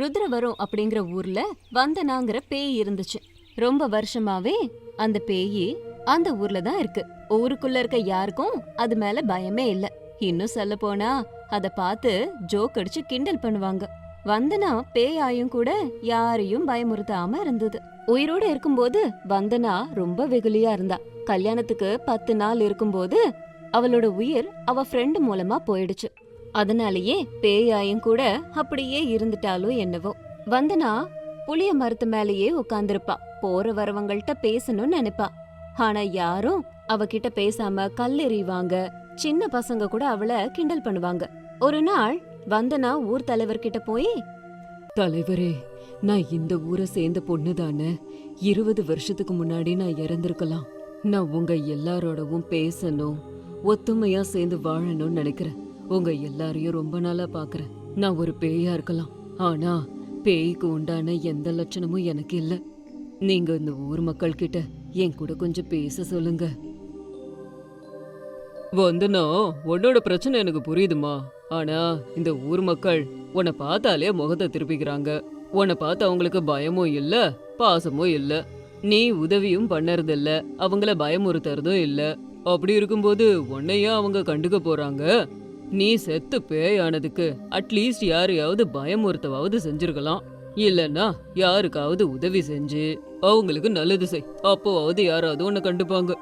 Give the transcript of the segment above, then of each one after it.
ருத்ரவரம் அப்படிங்கிற ஊர்ல வந்தனாங்கிற பேய் இருந்துச்சு. ரொம்ப வருஷமாவே அந்த பேயி அந்த ஊர்ல தான் இருக்கு. ஊருக்குள்ள இருக்க யாருக்கும் அது மேல பயமே இல்ல. இன்னும் சொல்ல போனா அத பார்த்து ஜோக் அடிச்சு கிண்டல் பண்ணுவாங்க. வந்தனா பேயாயும் கூட யாரையும் பயமுறுத்தாம இருந்தது. உயிரோட இருக்கும்போது வந்தனா ரொம்ப வெகுலியா இருந்தா. கல்யாணத்துக்கு பத்து நாள் இருக்கும்போது அவளோட உயிர் அவ ஃப்ரெண்டு மூலமா போயிடுச்சு. அதனாலேயே பேயாயும் கூட அப்படியே இருந்துட்டாலோ என்னவோ. வந்தனா புளிய மரத்து மேலேயே உட்காந்துருப்பா போற வரவங்கள்ட்ட பேசணும்னு நினைப்பா. ஆனா யாரும் அவகிட்ட பேசாம கல்லெறிவாங்க. சின்ன பசங்க கூட அவள கிண்டல் பண்ணுவாங்க. ஒரு நாள் வந்தனா ஊர் தலைவர்கிட்ட போய் தலைவரே நான் இந்த ஊரை சேர்ந்த பொண்ணு தானே. இருபது வருஷத்துக்கு முன்னாடி நான் இறந்திருக்கலாம். நான் உங்க எல்லாரோடவும் பேசணும் ஒத்துமையா சேர்ந்து வாழணும்னு நினைக்கிறேன். உங்க எல்லாரையும் ரொம்ப நாளா பாக்குறேன். நான் ஒரு பேயா இருக்கலாம். ஆனா பேய்க்கு உண்டான எந்த லட்சணமும் எனக்கு இல்ல. நீங்க இந்த ஊர் மக்கள் கிட்ட என் கூட கொஞ்சம் பேச சொல்லுங்க. வந்தனா உன்னோட பிரச்சனை எனக்கு புரியுதுமா. ஆனா இந்த ஊர் மக்கள் உன்னை பார்த்தாலே முகத்தை திருப்பிக்கிறாங்க. உன்னை பார்த்து அவங்களுக்கு பயமும் இல்ல பாசமும் இல்ல. நீ உதவியும் பண்ணறதில்ல அவங்கள பயமுறுத்துறதும் இல்ல. அப்படி இருக்கும்போது உன்னையும் அவங்க கண்டுக்க போறாங்க. நீ செத்து பேயானதுக்கு அட்லீஸ்ட் யாரையாவது பயமுறுத்தவாவது செஞ்சிருக்கலாம். இல்லன்னா யாருக்காவது உதவி செஞ்சு அவங்களுக்கு நல்லது செய். அப்போவாவது யாராவது உன்னை கண்டுப்பாங்க.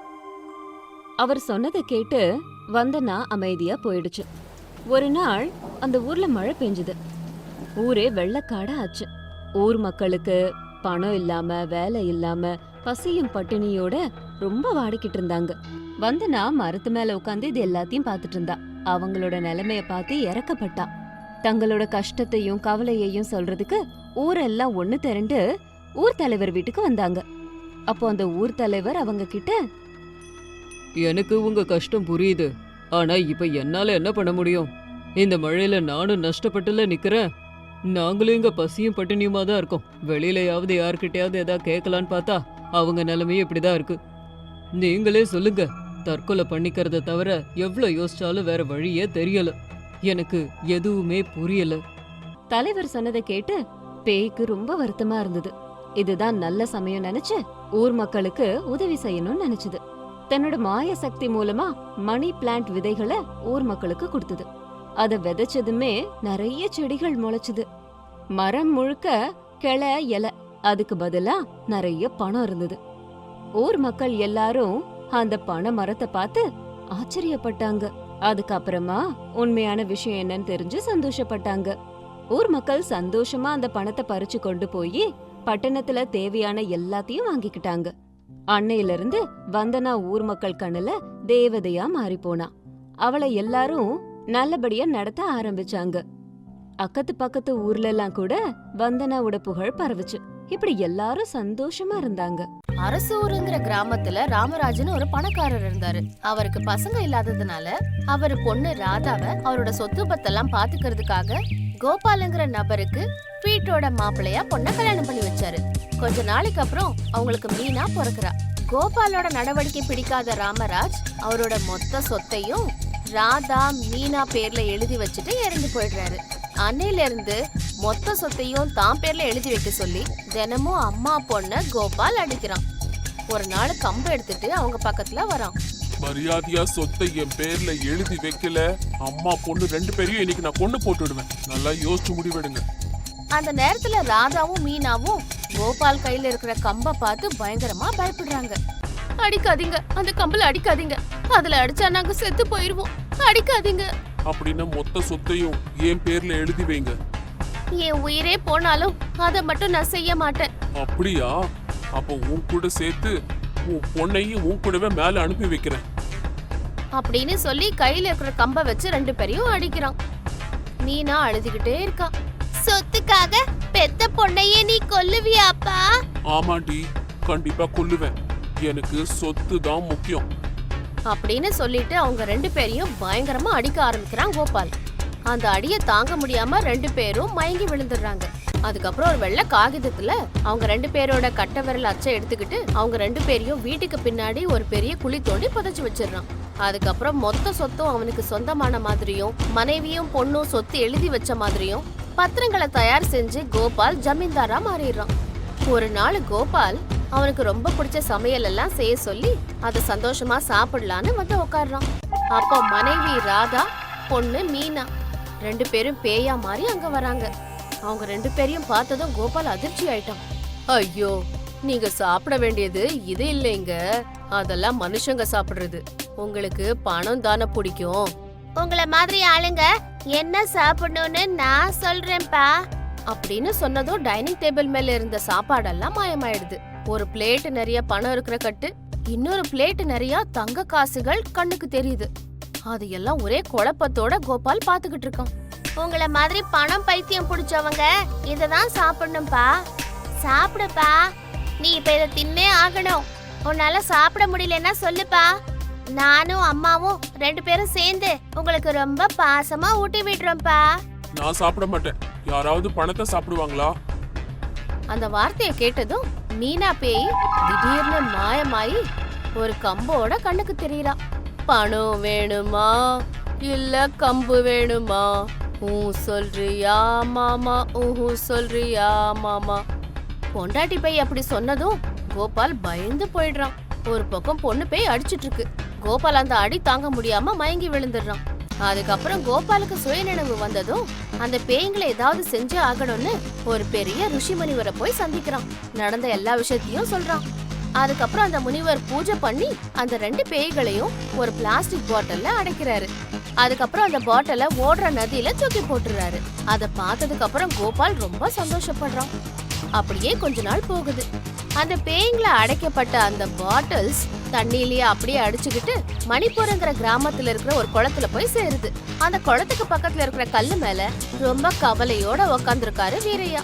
அவர் சொன்னதை கேட்டு வந்தனா அமைதியா போயிடுச்சு. ஒரு நாள் அந்த ஊர்ல மழை பெஞ்சுது. ஊரே வெள்ளக்காடா ஆச்சு. ஊர் மக்களுக்கு பணம் இல்லாம வேலை இல்லாம பசியும் பட்டினியோட ரொம்ப வாடிக்கிட்டு இருந்தாங்க. வந்தனா மரத்து மேல உட்காந்து இது எல்லாத்தையும் பார்த்துட்டு இருந்தா. அவங்களோட நிலைமைய பார்த்து இறக்கப்பட்டா. தங்களோட கஷ்டத்தையும் கவலையையும் சொல்றதுக்கு ஊரெல்லாம் ஒண்ணு திரண்டு ஊர் தலைவர் வீட்டுக்கு வந்தாங்க. அப்போ அந்த ஊர் தலைவர் அவங்க கிட்ட எனக்கு உங்க கஷ்டம் புரியுது. ஆனா இப்ப என்னால என்ன பண்ண முடியும்? இந்த மழையில நானும் நஷ்டப்பட்டுல நிக்கிறேன். நாங்களும் இங்க பசியும் பட்டினியுமா தான் இருக்கோம். வெளியிலயாவது யார்கிட்டயாவது ஏதாவது கேட்கலான்னு பார்த்தா அவங்க நிலைமையும் இப்படிதான் இருக்கு. நீங்களே சொல்லுங்க. தற்கொலை பண்ணிக்கிறத தவிர எவ்வளவு யோசிச்சாலும் வேற வழியே தெரியல. எனக்கு எதுவுமே புரியல. தலைவர் சொன்னதை கேட்டு பேய்க்கு ரொம்ப வருத்தமா இருந்தது. இதுதான் நல்ல சமயம் நினைச்சு ஊர் மக்களுக்கு உதவி செய்யணும்னு நினைச்சது. தன்னோட மாய சக்தி மூலமா மணி பிளான்ட் விதைகளை ஊர் மக்களுக்கு கொடுத்தது. அத விதைச்சதுமே நிறைய செடிகள் முளைச்சது. மரம் முழுக்க கிளை இலை அதுக்கு பதிலா நிறைய பணம் இருந்தது. ஊர் மக்கள் எல்லாரும் அந்த பண மரத்தை பார்த்து ஆச்சரியப்பட்டாங்க. அதுக்கப்புறமா உண்மையான விஷயம் என்னன்னு தெரிஞ்சு சந்தோஷப்பட்டாங்க. ஊர் மக்கள் சந்தோஷமா அந்த பணத்தை பறிச்சு கொண்டு போய் பட்டணத்துல தேவையான எல்லாத்தையும் வாங்கிக்கிட்டாங்க. அன்னையில இருந்து வந்தனா ஊர் மக்கள் கண்ணுல தேவதையா மாறி போனா அவளை எல்லாரும் நல்லபடியா நடத்த ஆரம்பிச்சாங்க. அக்கத்து பக்கத்து ஊர்ல எல்லாம் கூட வந்தனாவோட புகழ் பரவுச்சு. இப்படி எல்லாரும் சந்தோஷமா இருந்தாங்க. அரசூருங்கிற கிராமத்துல ராமராஜன் ஒரு பணக்காரர் இருந்தாரு. அவருக்கு பசங்க இல்லாததுனால அவர் பொண்ணு ராதாவை அவரோட சொத்து பத்தெல்லாம் பாத்துக்கிறதுக்காக கோபாலுங்கிற நபருக்கு வீட்டோட மாப்பிள்ளையா பொண்ண கல்யாணம் பண்ணி வச்சாரு. கொஞ்ச நாளைக்கு அப்புறம் அவங்களுக்கு மீனா பிறக்குறா. கோபாலோட நடவடிக்கை பிடிக்காத ராமராஜ் அவரோட மொத்த சொத்தையும் ராதா மீனா பேர்ல எழுதி வச்சுட்டு இறந்து போயிடுறாரு. அன்னையில இருந்து மொத்த சொத்தையும் தான் பேர்ல எழுதி வைக்க சொல்லி தினமும் அம்மா பொண்ண கோபால் அடிக்கிறான். ஒரு நாள் கம்பு எடுத்துட்டு அவங்க பக்கத்துல வரான். மரியாதையா சொத்தை என் பேர்ல எழுதி வைக்கல. அம்மா பொண்ணு ரெண்டு பேரையும் இன்னைக்கு நான் கொண்டு போட்டுடுவேன். நல்லா யோசிச்சு முடிவெடுங்க. அந்த நேரத்துல ராதாவும் மீனாவும் கோபால் கையில இருக்கிற கம்ப பார்த்து பயங்கரமா பயப்படுறாங்க. அடிக்காதீங்க. அந்த கம்பல அடிக்காதீங்க. அதுல அடிச்சா நாங்க செத்து போயிருவோம். அடிக்காதீங்க. அப்படின்னா மொத்த சொத்தையும் என் பேர்ல எழுதி வைங்க. என் உயிரே போனாலும் அதை மட்டும் நான் செய்ய மாட்டேன். அப்படியா? அப்போ உன் கூட சேர்த்து உன் பொண்ணையும் உன் கூடவே மேல அனுப்பி வைக்கிறேன். அப்படின்னு சொல்லி கையில இருக்கிற கம்ப வச்சு ரெண்டு பேரையும் அடிக்கிறான். மீனா அழுதுகிட்டே இருக்கா. சொத்துக்காக பெத்த பொண்ணையே நீ கொல்லுவியாப்பா? ஆமாண்டி கண்டிப்பா கொல்லுவேன். எனக்கு சொத்து தான் முக்கியம். அப்படின்னு சொல்லிட்டு அவங்க ரெண்டு பேரையும் பயங்கரமா அடிக்க ஆரம்பிக்கிறான் கோபால். அந்த அடியை தாங்க முடியாம ரெண்டு பேரும் மயங்கி விழுந்துடுறாங்க. அதுக்கப்புறம் ஒரு வெள்ளை காகிதத்துல அவங்க ரெண்டு பேரோட கட்ட விரல் அச்சை எடுத்துக்கிட்டு அவங்க ரெண்டு பேரையும் வீட்டுக்கு பின்னாடி ஒரு பெரிய குழி தோண்டி புதைச்சு வச்சிடுறான். அதுக்கப்புறம் மொத்த சொத்தும் அவனுக்கு சொந்தமான மாதிரியும் மனைவியும் பொண்ணும் சொத்து எழுதி வச்ச மாதிரியும் பத்திரங்களை தயார் செஞ்சு கோபால் ஜமீன்தாரா மாறிடுறான். ஒரு நாள் கோபால் அவனுக்கு ரொம்ப பிடிச்ச சமையல் எல்லாம் செய்ய சொல்லி அதை சந்தோஷமா சாப்பிடலான்னு வந்து உட்காடுறான் அப்போ மனைவி ராதா பொண்ணு மீனா ரெண்டு பேரும் பேயா மாறி அங்க வராங்க. அவங்க ரெண்டு பேரையும் பார்த்ததும் கோபால் அதிர்ச்சி ஆயிட்டான். ஐயோ நீங்க சாப்பிட வேண்டியது இது இல்லைங்க. அதெல்லாம் மனுஷங்க சாப்பிடுறது. உங்களுக்கு பணம் தானே பிடிக்கும். உங்கள மாதிரி ஆளுங்க என்ன சாப்பிடணும்னு நான் சொல்றேன்ப்பா. அப்படின்னு சொன்னதும் டைனிங் டேபிள் மேல இருந்த சாப்பாடெல்லாம் மாயமாயிடுது. ஒரு பிளேட் நிறைய பணம் இருக்கிற கட்டு இன்னொரு பிளேட் நிறைய தங்க காசுகள் கண்ணுக்கு தெரியுது. அது எல்லாம் ஒரே குழப்பத்தோட கோபால் பாத்துக்கிட்டு இருக்கான். உங்கள மாதிரி பணம் பைத்தியம் பிடிச்சவங்க இததான் சாப்பிடணும்பா. சாப்பிடுப்பா. நீ இப்ப இதை தின்னே ஆகணும். உன்னால சாப்பிட முடியலன்னா சொல்லுப்பா. நானும் அம்மாவும் ரெண்டு பேரும் சேர்ந்து உங்களுக்கு ரொம்ப பாசமா ஊட்டி விடுறோம்ப்பா நான் சாப்பிட மாட்டேன். யாராவது பணத்தை சாப்பிடுவாங்களா? அந்த வார்த்தையை கேட்டதும் மீனா பேய் திடீர்னு மாயமாயி ஒரு கம்போட கண்ணுக்கு தெரியறா பணம் வேணுமா? இல்ல கம்பு வேணுமா? ஊ சொல்றியா மாமா? ஊ சொல்றியா மாமா? பொண்டாட்டி பேய் அப்படி சொன்னதும் கோபால் பயந்து போயிடுறான். ஒரு பக்கம் பொண்ணு பேய் அடிச்சிட்டு இருக்கு. கோபால் அந்த அடி தாங்க முடியாம மயங்கி விழுந்துடுறான். அதுக்கப்புறம் கோபாலுக்கு சுயநினைவு வந்ததும் அந்த பேய்களை ஏதாவது செஞ்சு ஆகணும்னு ஒரு பெரிய ருஷி முனிவரை போய் சந்திக்கிறான். நடந்த எல்லா விஷயத்தையும் சொல்றான். அதுக்கப்புறம் அந்த முனிவர் பூஜை பண்ணி அந்த ரெண்டு பேய்களையும் ஒரு பிளாஸ்டிக் பாட்டில்ல அடைக்கிறாரு. அதுக்கப்புறம் அந்த பாட்டில ஓடுற நதியில தூக்கி போட்டுறாரு. அதை பார்த்ததுக்கு அப்புறம் கோபால் ரொம்ப சந்தோஷப்படுறான். அப்படியே கொஞ்ச நாள் போகுது. அந்த பேய்ங்கள அடைக்கப்பட்ட அந்த பாட்டில்ஸ் தண்ணியிலேயே அப்படியே அடிச்சுக்கிட்டு மணிப்பூருங்கிற கிராமத்துல இருக்கிற ஒரு குளத்துல போய் சேருது. அந்த குளத்துக்கு பக்கத்துல இருக்கிற கல்லு மேல ரொம்ப கவலையோட உக்காந்துருக்காரு வீரையா.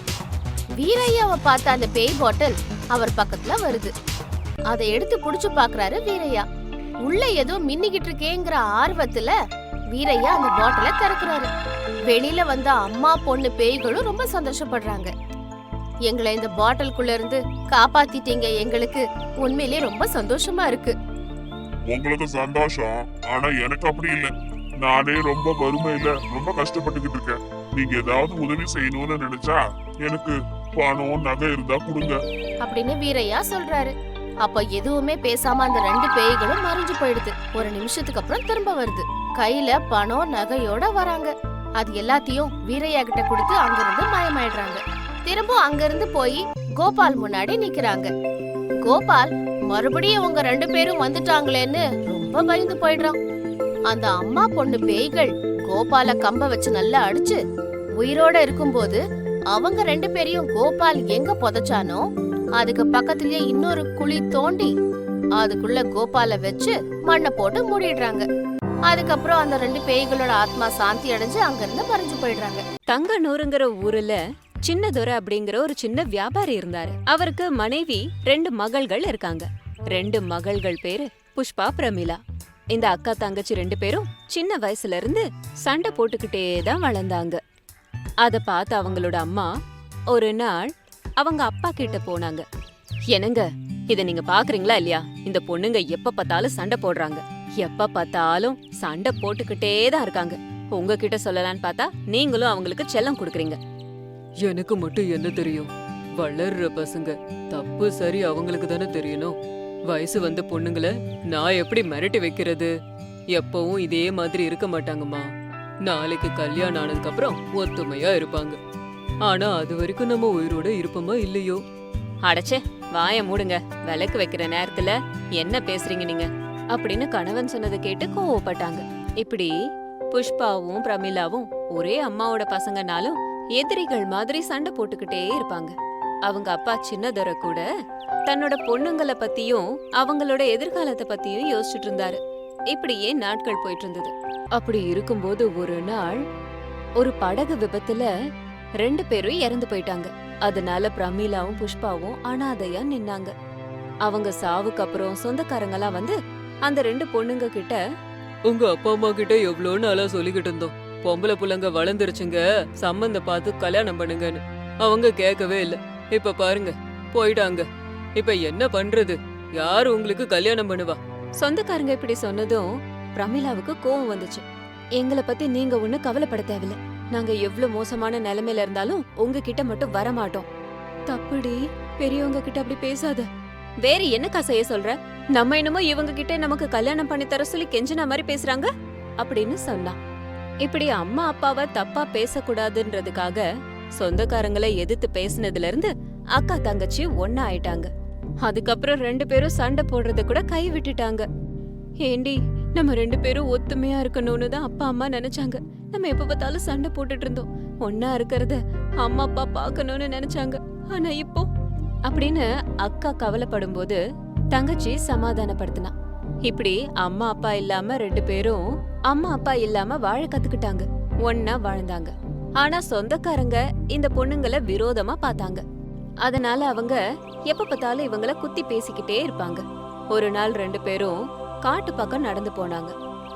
வீரையாவை பார்த்த அந்த பேய் பாட்டில் அவர் பக்கத்துல வருது. அதை எடுத்து புடிச்சு பாக்குறாரு வீரையா. உள்ள ஏதோ மின்னிக்கிட்டு இருக்கேங்கிற ஆர்வத்துல வீரையா அந்த பாட்டில திறக்கிறாரு. வெளியில வந்த அம்மா பொண்ணு பேய்களும் ரொம்ப சந்தோஷப்படுறாங்க. எங்களை இந்த பாட்டிலுக்குள்ள இருந்து காப்பாத்திட்டீங்க. எங்களுக்கு உண்மையிலேயே ரொம்ப சந்தோஷமா இருக்கு. உங்களுக்கு சந்தோஷம். ஆனா எனக்கு அப்படி இல்ல. நானே ரொம்ப வறுமையில ரொம்ப கஷ்டப்பட்டுக்கிட்டு இருக்கேன். நீங்க ஏதாவது உதவி செய்யணும்னு நினைச்சா எனக்கு பணம் நகை இருந்தா கொடுங்க. அப்படின்னு வீரையா சொல்றாரு. அப்ப எதுவுமே பேசாம அந்த ரெண்டு பேய்களும் மறைஞ்சு போயிடுது. ஒரு நிமிஷத்துக்கு அப்புறம் திரும்ப வருது. கையில பணம் நகையோட வராங்க. அது எல்லாத்தையும் வீரையா கிட்ட கொடுத்து அங்கிருந்து மாயமாயிடுறாங்க. திரும்ப அங்கிருந்து போய் கோபால் முன்னாடி நிக்கிறாங்க. கோபால் மறுபடியும் உங்க ரெண்டு பேரும் வந்துட்டாங்களேன்னு ரொம்ப பயந்து போயிடுறான். அந்த அம்மா பொண்ணு பேய்கள் கோபால கம்ப வச்சு நல்லா அடிச்சு உயிரோட இருக்கும்போது அவங்க ரெண்டு பேரையும் கோபால் எங்க புதைச்சானோ அதுக்கு பக்கத்துலயே இன்னொரு குழி தோண்டி அதுக்குள்ள கோபால வச்சு மண்ணை போட்டு மூடிடுறாங்க. அதுக்கப்புறம் அந்த ரெண்டு பேய்களோட ஆத்மா சாந்தி அடைஞ்சு அங்கிருந்து மறைஞ்சு போயிடுறாங்க. தங்கனூருங்கிற ஊர்ல சின்னதுரை அப்படிங்கிற ஒரு சின்ன வியாபாரி இருந்தாரு. அவருக்கு மனைவி ரெண்டு மகள்கள் இருக்காங்க. ரெண்டு மகள்கள் பேரு புஷ்பா பிரமிளா. இந்த அக்கா தங்கச்சி ரெண்டு பேரும் சின்ன வயசுல இருந்து சண்டை போட்டுக்கிட்டே தான் வளர்ந்தாங்க. அத பார்த்து அவங்களோட அம்மா ஒரு நாள் அவங்க அப்பா கிட்ட போனாங்க. என்னங்க இத நீங்க பாக்குறீங்களா இல்லையா? இந்த பொண்ணுங்க எப்ப பார்த்தாலும் சண்டை போடுறாங்க. எப்ப பார்த்தாலும் சண்டை போட்டுக்கிட்டே தான் இருக்காங்க. உங்ககிட்ட சொல்லலான்னு பார்த்தா நீங்களும் அவங்களுக்கு செல்லம் கொடுக்குறீங்க. எனக்கு மட்டும் என்ன தெரியும்? வளர்ற பசங்க. தப்பு சரி அவங்களுக்கு தானே தெரியணும். வயசு வந்த பொண்ணுங்கள நான் எப்படி மிரட்டி வைக்கிறது? எப்பவும் இதே மாதிரி இருக்க மாட்டாங்கம்மா. நாளைக்கு கல்யாணம் ஆனதுக்கு அப்புறம் ஒத்துமையா இருப்பாங்க. ஆனா அது வரைக்கும் நம்ம உயிரோட இருப்போமா இல்லையோ? அடச்சே வாய மூடுங்க. விளக்கு வைக்கிற நேரத்துல என்ன பேசுறீங்க நீங்க? அப்படின்னு கணவன் சொன்னதை கேட்டு கோவப்பட்டாங்க. இப்படி புஷ்பாவும் பிரமிளாவும் ஒரே அம்மாவோட பசங்கனாலும் எதிரிகள் மாதிரி சண்டை போட்டுக்கிட்டே இருப்பாங்க. அவங்க அப்பா சின்னதர கூட தன்னோட பொண்ணுங்கள பத்தியும் அவங்களோட எதிர்காலத்தை பத்தியும் யோசிச்சுட்டு இருந்தாரு. இப்படியே நாட்கள் போயிட்டு இருந்தது அப்படி இருக்கும்போது ஒரு நாள் ஒரு படகு விபத்துல ரெண்டு பேரும் இறந்து போயிட்டாங்க. அதனால பிரமீலாவும் புஷ்பாவும் அனாதையா நின்னாங்க. அவங்க சாவுக்கு அப்புறம் சொந்தக்காரங்கலாம் வந்து அந்த ரெண்டு பொண்ணுங்க கிட்ட உங்க அப்பா அம்மா கிட்ட எவ்வளோ நாளா சொல்லிக்கிட்டு இருந்தோம். பொம்பளை புள்ளங்க வளர்ந்துருச்சுங்க சம்மந்தம் பார்த்து கல்யாணம் பண்ணுங்கன்னு. அவங்க கேட்கவே இல்ல. இப்ப பாருங்க போயிட்டாங்க. இப்ப என்ன பண்றது? யார் உங்களுக்கு கல்யாணம் பண்ணுவா? சொந்தக்காரங்க இப்படி சொன்னதும் பிரமிளாவுக்கு கோவம் வந்துச்சு. எங்கள பத்தி நீங்க ஒண்ணு கவலைப்பட தேவையில்ல. நாங்க எவ்ளோ மோசமான நிலைமையில இருந்தாலும் உங்ககிட்ட மட்டும் வர மாட்டோம் தப்புடி பெரியவங்க கிட்ட அப்படி பேசாத. வேற என்னக்கா செய்ய சொல்ற? நம்ம என்னமோ இவங்க கிட்ட நமக்கு கல்யாணம் பண்ணி தர சொல்லி கெஞ்சின மாதிரி பேசுறாங்க? அப்படின்னு சொன்னான் இப்படி அம்மா அப்பாவை தப்பா பேசக்கூடாதுன்றதுக்காக சொந்தக்காரங்களை எதிர்த்து பேசினதுல இருந்து அக்கா தங்கச்சி ஒன்னா ஆயிட்டாங்க. அதுக்கப்புறம் ரெண்டு பேரும் சண்டை போடுறத கூட கை விட்டுட்டாங்க. ஏண்டி நம்ம ரெண்டு பேரும் ஒத்துமையா இருக்கணும்னு தான் அப்பா அம்மா நினைச்சாங்க. நம்ம எப்ப பார்த்தாலும் சண்டை போட்டுட்டு இருந்தோம். ஒன்னா இருக்கிறத அம்மா அப்பா பார்க்கணும்னு நினைச்சாங்க. ஆனா இப்போ? அப்படின்னு அக்கா கவலைப்படும் போது தங்கச்சி சமாதானப்படுத்தினா. இப்படி அம்மா அப்பா இல்லாம ரெண்டு பேரும் அம்மா அப்பா இல்லாம வாழ கத்துக்கிட்டாங்க. ஒன்னா வாழ்ந்தாங்க. ஆனா சொந்தக்காரங்க இந்த பொண்ணுங்கள விரோதமா பார்த்தாங்க. அதனால அவங்க எப்ப பார்த்தாலும் இவங்கள குத்தி பேசிக்கிட்டே இருப்பாங்க. ஒரு நாள் ரெண்டு பேரும் காட்டு பக்கம் நடந்து போனாங்க.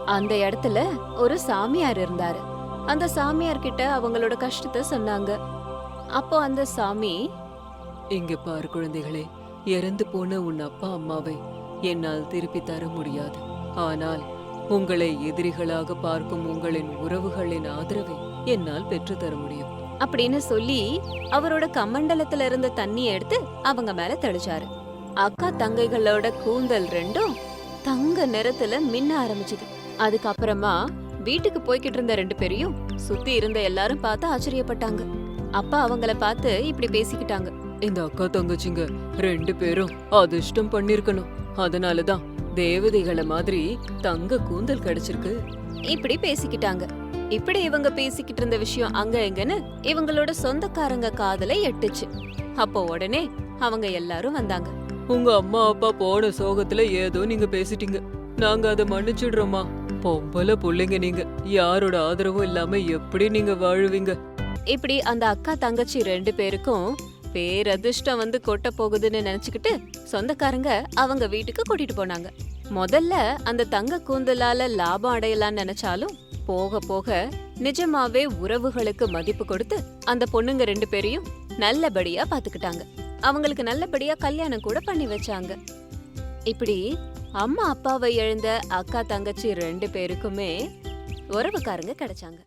அந்த இடத்துல ஒரு சாமியார் இருந்தாரு. அந்த சாமியார் கிட்ட அவங்களோட கஷ்டத்தை சொன்னாங்க. அப்போ அந்த சாமி இங்க பாரு குழந்தைகளே இறந்து போன உன் அப்பா அம்மாவை. என்னால் திருப்பி தர முடியாது. ஆனால் உங்களை எதிரிகளாக பார்க்கும் உங்களின் உறவுகளின் ஆதரவை என்னால் பெற்று தர முடியும். அப்படின்னு சொல்லி அவரோட கமண்டலத்துல இருந்த தண்ணிய எடுத்து அவங்க மேல தெளிச்சாரு. அக்கா தங்கைகளோட கூந்தல் ரெண்டும் தங்க நிறத்துல மின்ன ஆரம்பிச்சது. அதுக்கப்புறமா வீட்டுக்கு போய்கிட்டு இருந்த ரெண்டு பேரையும் சுத்தி இருந்த எல்லாரும் பார்த்து ஆச்சரியப்பட்டாங்க. அப்பா அவங்கள பார்த்து இப்படி பேசிக்கிட்டாங்க. இந்த அக்கா தங்கச்சிங்க ரெண்டு பேரும் அதிர்ஷ்டம் பண்ணிருக்கணும். அதனாலதான் தேவதைகளை மாதிரி தங்க கூந்தல் கிடைச்சிருக்கு. இப்படி பேசிக்கிட்டாங்க. இப்படி இவங்க பேசிக்கிட்டு இருந்த விஷயம் அங்க எங்கன்னு இவங்களோட சொந்தக்காரங்க காதுல எட்டுச்சு. அப்போ உடனே அவங்க எல்லாரும் வந்தாங்க. உங்க அம்மா அப்பா போன சோகத்துல ஏதோ நீங்க பேசிட்டீங்க. நாங்க அதை மன்னிச்சிடுறோமா பொம்பளை புள்ளைங்க நீங்க. யாரோட ஆதரவும் இல்லாம எப்படி நீங்க வாழுவீங்க? இப்படி அந்த அக்கா தங்கச்சி ரெண்டு பேருக்கும் பேரதிர்ஷ்டம் வந்து கொட்ட போகுதுன்னு நினைச்சுக்கிட்டு சொந்தக்காரங்க அவங்க வீட்டுக்கு கூட்டிட்டு போனாங்க. முதல்ல அந்த தங்க கூந்தலால லாபம் அடையலாம்னு நினைச்சாலும் போக போக நிஜமாவே உறவுகளுக்கு மதிப்பு கொடுத்து அந்த பொண்ணுங்க ரெண்டு பேரையும் நல்லபடியா பாத்துக்கிட்டாங்க. அவங்களுக்கு நல்லபடியா கல்யாணம் கூட பண்ணி வச்சாங்க. இப்படி அம்மா அப்பாவை எழுந்த அக்கா தங்கச்சி ரெண்டு பேருக்குமே உறவுக்காரங்க கிடைச்சாங்க.